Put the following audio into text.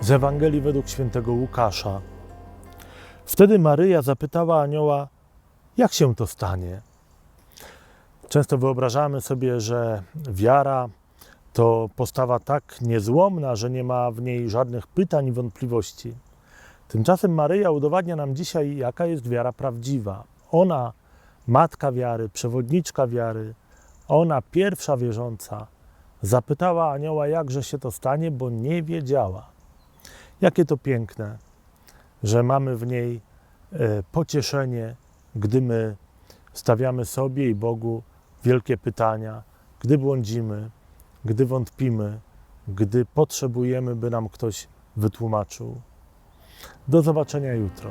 z Ewangelii według świętego Łukasza. Wtedy Maryja zapytała anioła, jak się to stanie? Często wyobrażamy sobie, że wiara to postawa tak niezłomna, że nie ma w niej żadnych pytań i wątpliwości. Tymczasem Maryja udowadnia nam dzisiaj, jaka jest wiara prawdziwa. Ona, matka wiary, przewodniczka wiary, ona, pierwsza wierząca, zapytała anioła, jakże się to stanie, bo nie wiedziała. Jakie to piękne, że mamy w niej e, pocieszenie, gdy my stawiamy sobie i Bogu wielkie pytania, gdy błądzimy, gdy wątpimy, gdy potrzebujemy, by nam ktoś wytłumaczył. Do zobaczenia jutro.